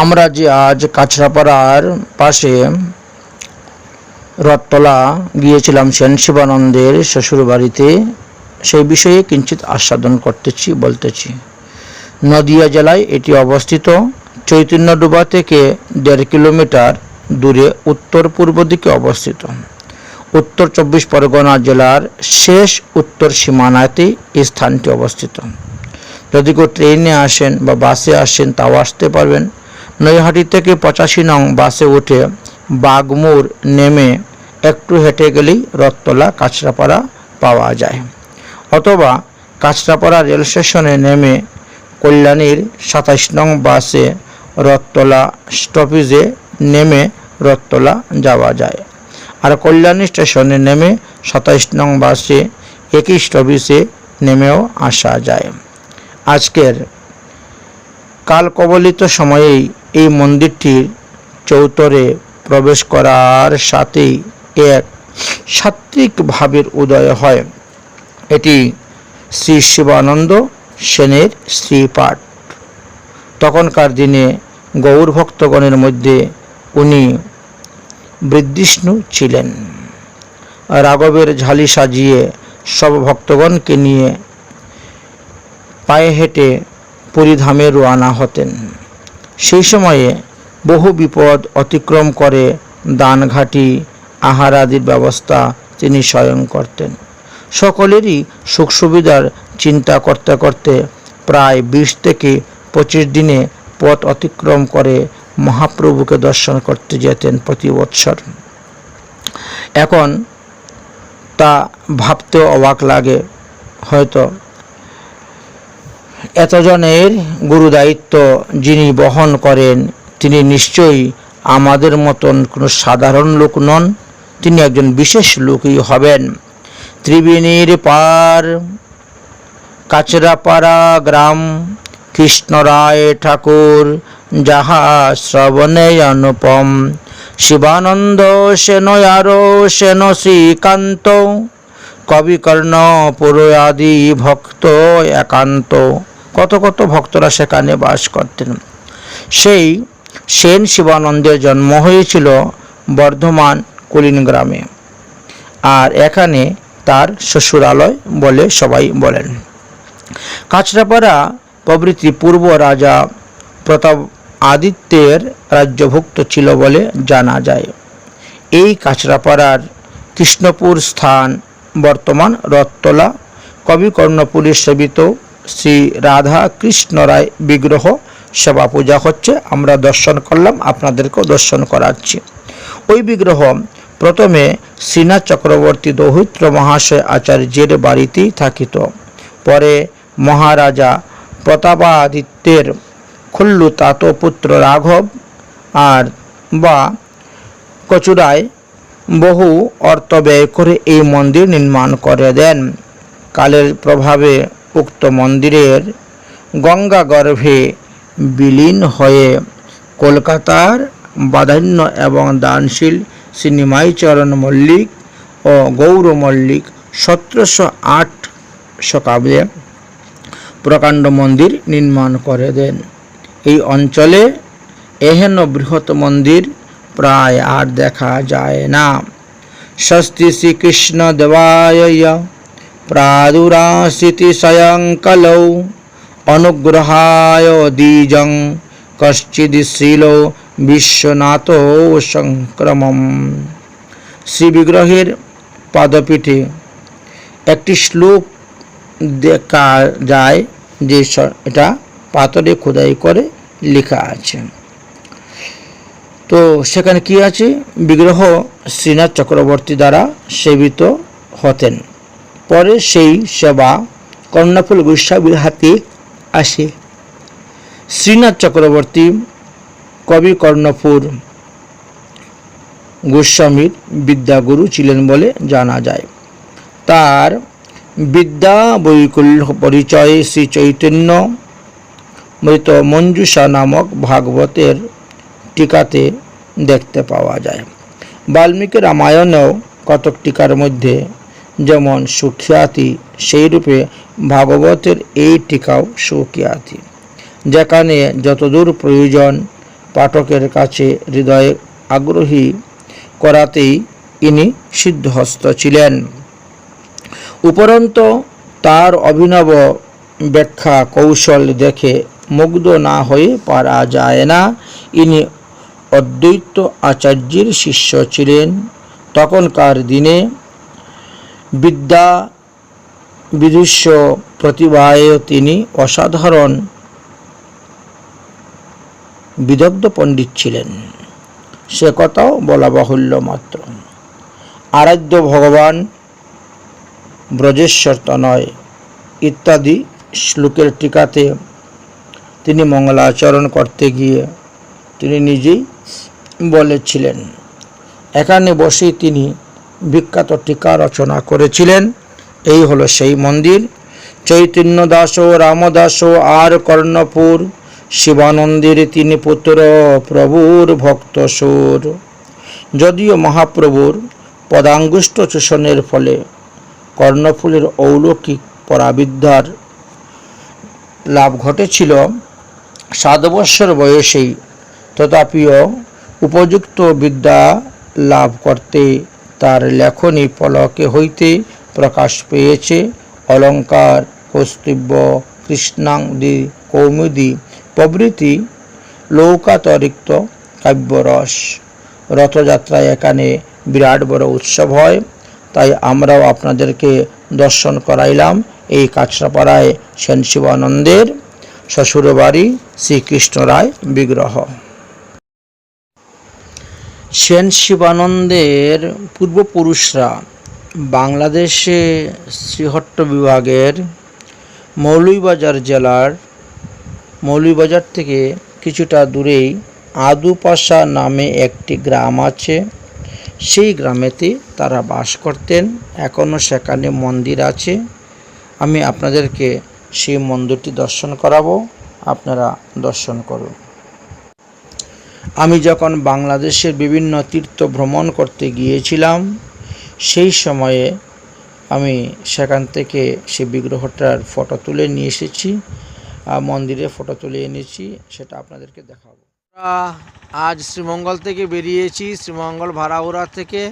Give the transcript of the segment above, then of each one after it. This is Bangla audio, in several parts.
আমরা যে আজ কাছড়াপাড়ার পাশে রথতলা গিয়েছিলাম সেন শিবানন্দের শ্বশুর বাড়িতে সেই বিষয়ে কিঞ্চিত আস্বাদন করতেছি, বলতেছি। নদিয়া জেলায় এটি অবস্থিত। চৈতন্যডুবা থেকে দেড় কিলোমিটার দূরে উত্তর পূর্ব দিকে অবস্থিত। উত্তর চব্বিশ পরগনা জেলার শেষ উত্তর সীমানাতে এই স্থানটি অবস্থিত। যদি কেউ ট্রেনে আসেন বা বাসে আসেন, তাও আসতে পারবেন। নৈহাটি থেকে পঁচাশি নং বাসে উঠে বাগমুর নেমে একটু হেঁটে গেলেই রথতলা কাছড়াপাড়া পাওয়া যায়। অথবা কাছড়াপাড়া রেল স্টেশনে নেমে কল্যাণীর সাতাশ নং বাসে রথতলা স্টপেজে নেমে রথতলা যাওয়া যায়। আর কল্যাণী স্টেশনে নেমে সাতাইশ নং বাসে একই স্টপেজে নেমেও আসা যায়। আজকের কাল কবলিত সময়েই এই মন্দিরটির চৌতরে প্রবেশ করার সাথেই এক সাত্ত্বিক ভাবের উদয় হয়। এটি শ্রী শিবানন্দ সেনের শ্রীপাঠ। তখনকার দিনে গৌর ভক্তগণের মধ্যে উনি বৃদ্ধিষ্ণু ছিলেন। রাঘবের ঝালি সাজিয়ে সব ভক্তগণকে নিয়ে পায়ে হেঁটে পুরীধামে রোয়ানা হতেন। সেই সময়ে বহু বিপদ অতিক্রম করে দানঘাটি আহার আদির ব্যবস্থা তিনি স্বয়ং করতেন। সকলেরই সুখ সুবিধার চিন্তা করতে করতে প্রায় বিশ থেকে পঁচিশ দিনে পথ অতিক্রম করে মহাপ্রভুকে দর্শন করতে যেতেন প্রতি বৎসর। এখন তা ভাবতেও অবাক লাগে। হয়তো এতজনের গুরু দায়িত্ব যিনি বহন করেন, তিনি নিশ্চয়ই আমাদের মতন কোনো সাধারণ লোক নন, তিনি একজন বিশেষ লোকই হবেন। ত্রিবেণীর পার, কাচরাপাড়া গ্রাম, কৃষ্ণরায় ঠাকুর, যাহা শ্রবণে অনুপম। শিবানন্দ সেন আরও সেন শ্রীকান্ত, কবিকর্ণ পুরোয়াদি ভক্ত একান্ত। কত কত ভক্তরা সেখানে বাস করতেন। সেই সেন শিবানন্দের জন্ম হয়েছিল বর্ধমান কুলিন গ্রামে। আর এখানে তার শ্বশুরালয় বলে সবাই বলেন। কাছড়াপাড়া প্রভৃতি পূর্ব রাজা প্রতাপ আদিত্যের রাজ্যভুক্ত ছিল বলে জানা যায়। এই কাছড়াপাড়ার কৃষ্ণপুর স্থান বর্তমান রথতলা কবিকর্ণপুরীর সেবিত শ্রী রাধা কৃষ্ণ রায় বিগ্রহ সেবা পূজা হচ্ছে, আমরা দর্শন করলাম, আপনাদেরকেও দর্শন করাচ্ছি। ওই বিগ্রহ প্রথমে শ্রীনাথ চক্রবর্তী দৌহিত্র মহাশয় আচার্যের বাড়িতেই থাকিত। পরে মহারাজা প্রতাপাদিত্যের খুল্লু তাত পুত্র রাঘব আর বা কচুরায় বহু অর্থ ব্যয় করে এই মন্দির নির্মাণ করে দেন। কালের প্রভাবে উক্ত মন্দিরের গঙ্গা গর্ভে বিলীন হয়ে কলকাতার বাধান্য এবং দানশীল শ্রীনিমাইচরণ মল্লিক ও গৌর মল্লিক সতেরোশো আট শকাব্দে প্রকাণ্ড মন্দির নির্মাণ করে দেন। এই অঞ্চলে এহেন বৃহৎ মন্দির প্রায় আর দেখা যায় না। ষষ্ঠী শ্রীকৃষ্ণ দেবায় প্রাদুরাসিতি স্বয়ংকলৌ অনুগ্রহায় দ্বিজং কশ্চিদিশীল বিশ্বনাথ সংক্রমম শ্রী বিগ্রহের পাদপীঠে একটি শ্লোক দেখা যায় যে এটা পাথরে খোদাই করে লেখা আছে তো সেখানে কি আছে বিগ্রহ শ্রীনাথ চক্রবর্তী দ্বারা সেবিত হতেন পরে সেই সেবা কর্ণফুল গোস্বামীর হাতে আসে। শ্রীনাথ চক্রবর্তী, কবি কর্ণফুর গোস্বামীর বিদ্যাগুরু ছিলেন বলে জানা যায়। তার বিদ্যা বৈকুল্য পরিচয়ে শ্রী চৈতন্য মৃত মঞ্জুষা নামক ভাগবতের টিকাতে দেখতে পাওয়া যায়। বাল্মীকি রামায়ণেও কতক টিকার মধ্যে যেমন সুখ্যাতি সেই রূপে ভাগবতের এই টিকাও সুখ্যাতি। যেখানে যতদূর প্রয়োজন পাঠকের কাছে হৃদয়ে আগ্রহী করাতেই ইনি সিদ্ধহস্ত ছিলেন। উপরন্ত তার অভিনব ব্যাখ্যা কৌশল দেখে মুগ্ধ না হয়ে পারা যায় না। ইনি অদ্বৈত আচার্যের শিষ্য ছিলেন। তখনকার দিনে বিদ্যা বিদুষ্য প্রতিভায় তিনি অসাধারণ বিদগ্ধ পণ্ডিত ছিলেন। সে কথাও বলা বাহুল্য মাত্র। আরাধ্য ভগবান ব্রজেশ্বর তনয় ইত্যাদি শ্লোকের টিকাতে তিনি মঙ্গলাচরণ করতে গিয়ে তিনি নিজেই বলেছিলেন, এখানে বসেই তিনি বিখ্যাত টিকা রচনা করেছিলেন। এই হলো সেই মন্দির। চৈতন্য দাস রামদাস আর কর্ণপুর। শিবানন্দের তিনি পুত্র, প্রভুর ভক্ত সুর। যদিও মহাপ্রভুর পদাঙ্গুষ্ঠ চূষণের ফলে কর্ণফুলের অলৌকিক পরাবিদ্যার লাভ ঘটেছিল, সাত বৎসর বয়সেই। তথাপিও উপযুক্ত বিদ্যা লাভ করতে তার লেখনী পলকে হইতে প্রকাশ পেয়েছে। অলঙ্কার, কৌস্তব্য কৃষ্ণাঙ্গি কৌমুদি প্রভৃতি লৌকাতরিক্ত কাব্যরস। রথযাত্রায় এখানে বিরাট বড় উৎসব হয়। তাই আমরাও আপনাদেরকে দর্শন করাইলাম এই কাছড়াপাড়ায় সেন শিবানন্দের শ্বশুরবাড়ি শ্রীকৃষ্ণ রায় বিগ্রহ। সেন শিবানন্দের পূর্বপুরুষরা বাংলাদেশে শ্রীহট্ট বিভাগের মৌলভীবাজার জেলার মৌলভীবাজার থেকে কিছুটা দূরেই আদুপাশা নামে একটি গ্রাম আছে। সেই গ্রামেতে তারা বাস করতেন। এখনও সেখানে মন্দির আছে। আমি আপনাদেরকে সেই মন্দিরটি দর্শন করাবো। আপনারা দর্শন করুন। আমি যখন বাংলাদেশের বিভিন্ন তীর্থ ভ্রমণ করতে গিয়েছিলাম, সেই সময়ে আমি সেখান থেকে সেই বিগ্রহটার ফটো তুলে নিয়ে এসেছি মন্দিরে ফটো তুলে এনেছি, সেটা আপনাদেরকে দেখাবো। আজ শ্রীমঙ্গল থেকে বেরিয়েছি, শ্রীমঙ্গল ভাড়াউড়া থেকে।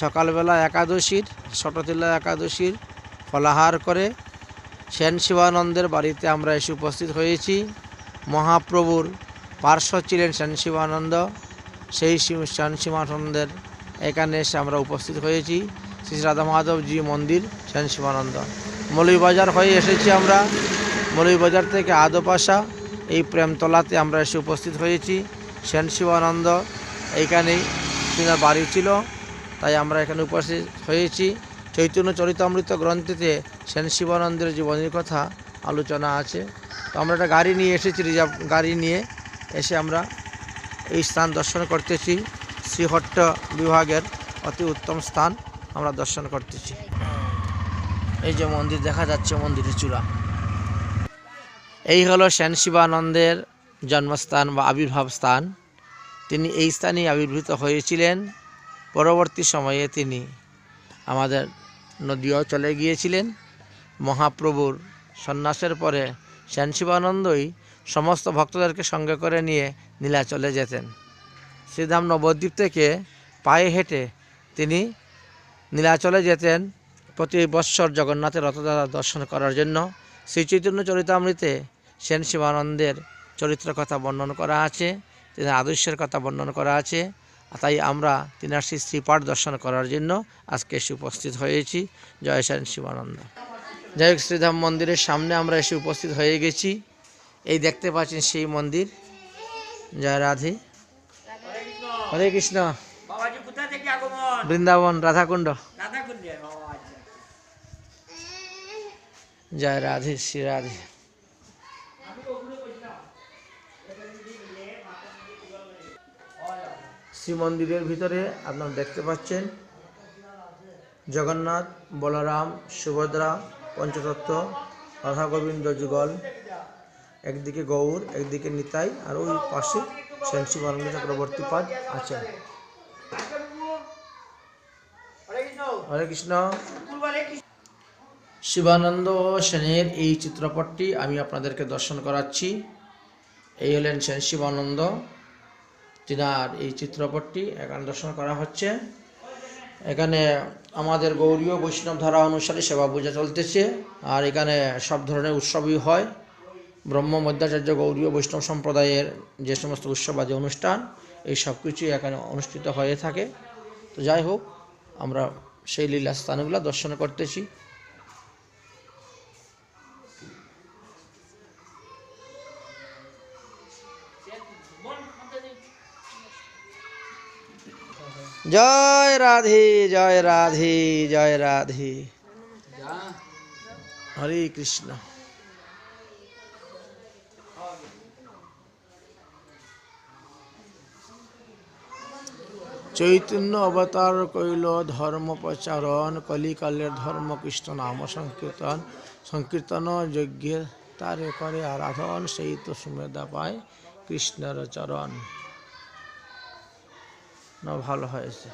সকালবেলা একাদশীর শটতিলা একাদশীর ফলাহার করে সেন শিবানন্দের বাড়িতে আমরা এসে উপস্থিত হয়েছি। মহাপ্রভুর পার্শ্ব ছিলেন সেন শিবানন্দ সেই শিব- সেন এখানে এসে আমরা উপস্থিত হয়েছি। শ্রী রাধা মাধবজি মন্দির সেন শিবানন্দ মৌলভীবাজার হয়ে এসেছি আমরা। মৌলভীবাজার থেকে আদপাশা, এই প্রেমতলাতে আমরা এসে উপস্থিত হয়েছি। শেনশিবানন্দ এইখানেই তিনার বাড়ি ছিল, তাই আমরা এখানে উপস্থিত হয়েছি। চৈতন্য চরিতামৃত গ্রন্থেতে সেন শিবানন্দের জীবনের কথা আলোচনা আছে। তো আমরা একটা গাড়ি নিয়ে এসেছি, রিজার্ভ গাড়ি নিয়ে। এসে আমরা এই স্থান দর্শন করতেছি। শ্রীহট্ট বিভাগের অতি উত্তম স্থান আমরা দর্শন করতেছি। এই যে মন্দির দেখা যাচ্ছে, মন্দিরের চূড়া। এই হলো সেন শিবানন্দের জন্মস্থান বা আবির্ভাব স্থান। তিনি এই স্থানেই আবির্ভূত হয়েছিলেন। পরবর্তী সময়ে তিনি আমাদের নদীও চলে গিয়েছিলেন। মহাপ্রভুর সন্ন্যাসের পরে সেন শিবানন্দই সমস্ত ভক্তদেরকে সঙ্গে করে নিয়ে নীলাচলে যেতেন। শ্রীধাম নবদ্বীপ থেকে পায়ে হেঁটে তিনি নীলাচলে যেতেন প্রতি বৎসর জগন্নাথের রথযাত্রা দর্শন করার জন্য। শ্রী চৈতন্য চরিতামৃতে সেন শিবানন্দের চরিত্র কথা বর্ণন করা আছে তিনি আদর্শের কথা বর্ণন করা আছে তাই আমরা তিনার শ্রী শ্রীপাঠ দর্শন করার জন্য আজকে এসে উপস্থিত হয়েছি। জয় সেন শিবানন্দ। যাই হোক, শ্রীধাম মন্দিরের সামনে আমরা এসে উপস্থিত হয়ে গেছি। এই দেখতে পাচ্ছেন সেই মন্দির জয় রাধে। হরে কৃষ্ণ। বৃন্দাবন রাধাকুণ্ড। আচ্ছা। জয় রাধে শ্রী রাধে। শ্রী মন্দিরের ভিতরে আপনারা দেখতে পাচ্ছেন জগন্নাথ বলরাম সুভদ্রা পঞ্চতত্ত্ব রাধা গোবিন্দ যুগল। একদিকে গৌর, একদিকে নিতাই, আর ওই পাশে সেন শিবানন্দ চক্রবর্তী পাদ আছেন। হরে কৃষ্ণ। শিবানন্দ সেনের এই চিত্রপটটি আমি আপনাদেরকে দর্শন করাচ্ছি। এই হলেন সেন শিবানন্দ, তিনার এই চিত্রপটটি এখানে দর্শন করা হচ্ছে। এখানে আমাদের গৌরীয় বৈষ্ণব ধারা অনুসারে সেবা পূজা চলতেছে, আর এখানে সব ধরনের উৎসবই হয়। ব্রহ্ম মধ্যাচার্য গৌরীয় বৈষ্ণব সম্প্রদায়ের যে সমস্ত উৎসব উৎসবাদী অনুষ্ঠান এই সব কিছুই এখানে অনুষ্ঠিত হয়ে থাকে। তো যাই হোক আমরা সেই লীলা স্থানগুলো দর্শন করতেছি। জয় রাধে জয় রাধে জয় রাধে। হরে কৃষ্ণ। চৈতন্য অবতার কইল, ধর্ম প্রচারণ, কলিকালের ধর্ম কৃষ্ণ নাম সংকীর্তন সংকীর্তন যজ্ঞে তারে করে আরাধন, সেই তো সুমেধা পায় কৃষ্ণের চরণ। না, ভালো হয়েছে।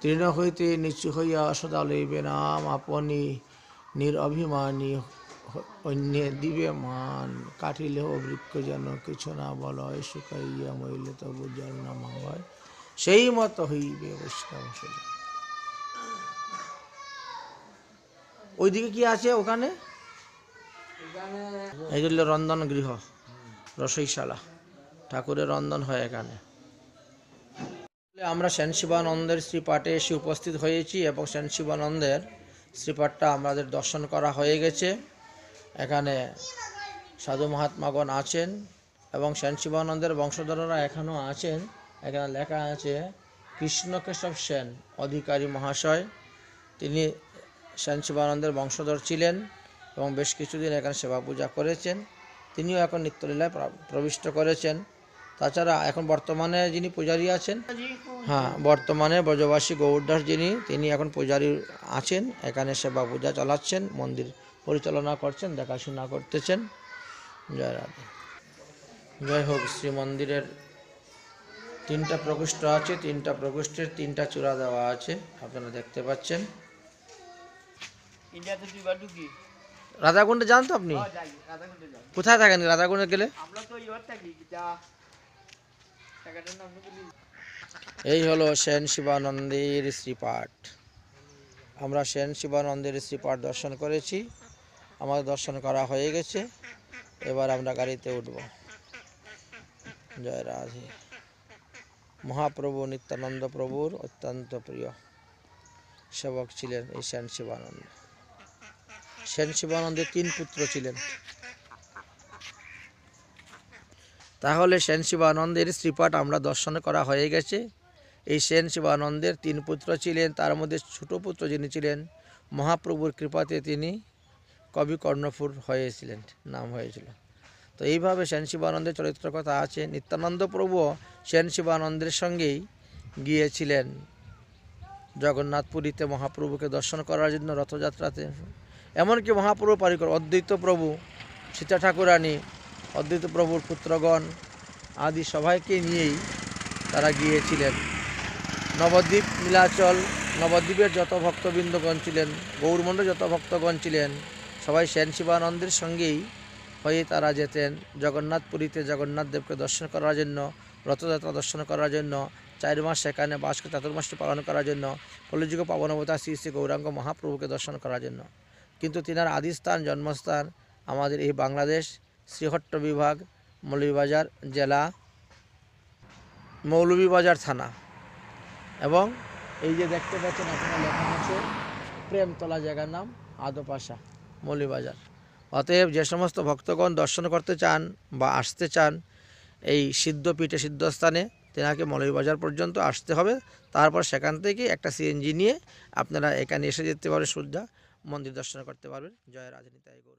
তৃণ হইতে নিচু হইয়া সদা লইবে নাম, আপনি নিরভিমানী অন্যে দিবে মান কাটিলেও বৃক্ষ যেন কিছু না বলয় শুকাইয়া মইলে তবু জল না মাঙ্গয় সেই মতো হইবে বৈষ্ণব। ওইদিকে কি আছে ওখানে? এগুলো রন্ধন গৃহ রসইশালা। ঠাকুরের রন্ধন হয় এখানে। আমরা সেন শিবানন্দের শ্রীপাঠে এসে উপস্থিত হয়েছি এবং সেন শিবানন্দের শ্রীপাঠটা আমাদের দর্শন করা হয়ে গেছে। এখানে সাধু মহাত্মাগণ আছেন এবং সেন শিবানন্দের বংশধররা এখনও আছেন। এখানে লেখা আছে কৃষ্ণকেশব সেন, অধিকারী মহাশয়। তিনি সেন শিবানন্দের বংশধর ছিলেন এবং বেশ কিছুদিন এখানে সেবা পূজা করেছেন। তিনিও এখন নিত্যলীলায় প্রবিষ্ট করেছেন। তাছাড়া এখন বর্তমানে যিনি পূজারী আছেন হ্যাঁ বর্তমানে ব্রজবাসী গৌরদাস যিনি, তিনি এখন পূজারী আছেন। এখানে সেবা পূজা চালাচ্ছেন, মন্দির পরিচালনা করছেন দেখাশোনা করতেছেন। জয় রাধে। জয় হোক শ্রী মন্দিরের তিনটা প্রকোষ্ঠ আছে তিনটা প্রকোষ্ঠের তিনটা চূড়া দেওয়া আছে আপনারা দেখতে পাচ্ছেন। রাধাকুণ্ডে যান তো আপনি? হ্যাঁ, কোথায় থাকেন? রাধাকুণ্ডে গেলে? এই হলো সেন শিবানন্দের শ্রীপাঠ। আমরা সেন শিবানন্দের শ্রীপাঠ দর্শন করেছি। আমাদের দর্শন করা হয়ে গেছে। এবার আমরা গাড়িতে উঠব। জয় রাধে। মহাপ্রভু নিত্যানন্দ প্রভুর অত্যন্ত প্রিয় সেবক ছিলেন এই সেন শিবানন্দ। সেন শিবানন্দের তিন পুত্র ছিলেন। তাহলে সেন শিবানন্দের শ্রীপাঠ আমরা দর্শন করা হয়ে গেছে। এই সেন শিবানন্দের তিন পুত্র ছিলেন, তার মধ্যে ছোট পুত্র যিনি ছিলেন, মহাপ্রভুর কৃপাতে তিনি কবি কর্ণফুর হয়েছিলেন, নাম হয়েছিল। তো এইভাবে সেন শিবানন্দের চরিত্র কথা আছে। নিত্যানন্দ প্রভুও সেন শিবানন্দের সঙ্গেই গিয়েছিলেন জগন্নাথপুরীতে মহাপ্রভুকে দর্শন করার জন্য রথযাত্রাতে। এমনকি মহাপ্রভু পারিকর অদ্বৈত প্রভু, সীতা ঠাকুরানী, অদ্বৈত প্রভুর পুত্রগণ আদি সবাইকে নিয়েই তারা গিয়েছিলেন। নবদ্বীপ, নীলাচল, নবদ্বীপের যত ভক্তবৃন্দগণ ছিলেন গৌরমণ্ডল যত ভক্তগণ ছিলেন সবাই সেন শিবানন্দের সঙ্গেই হয়ে তারা যেতেন। জগন্নাথপুরীতে জগন্নাথ দেবকে দর্শন করার জন্য, রথযাত্রা দর্শন করার জন্য, চার মাস সেখানে বাস চাতুর্মাসটি পালন করার জন্য, কলিযুগ পাবনবতা শ্রী শ্রী গৌরাঙ্গ মহাপ্রভুকে দর্শন করার জন্য। কিন্তু তিনার আদিস্থান জন্মস্থান আমাদের এই বাংলাদেশ শ্রীহট্ট বিভাগ, মৌলভীবাজার জেলা, মৌলভীবাজার থানা। এবং এই যে দেখতে পাচ্ছেন, আপনারা লেখা আছে, প্রেমতলা জায়গার নাম আদপাশা মৌলভীবাজার। অতএব যে সমস্ত ভক্তগণ দর্শন করতে চান বা আসতে চান, এই সিদ্ধ সিদ্ধপীঠে সিদ্ধস্থানে তেনাকে মৌলিবাজার পর্যন্ত আসতে হবে। তারপর সেখান থেকে একটা সিএনজি নিয়ে আপনারা এখানে এসে যেতে পারবেন সুদ্ধা মন্দির দর্শন করতে পারবেন। জয় রাজনীতি গৌর।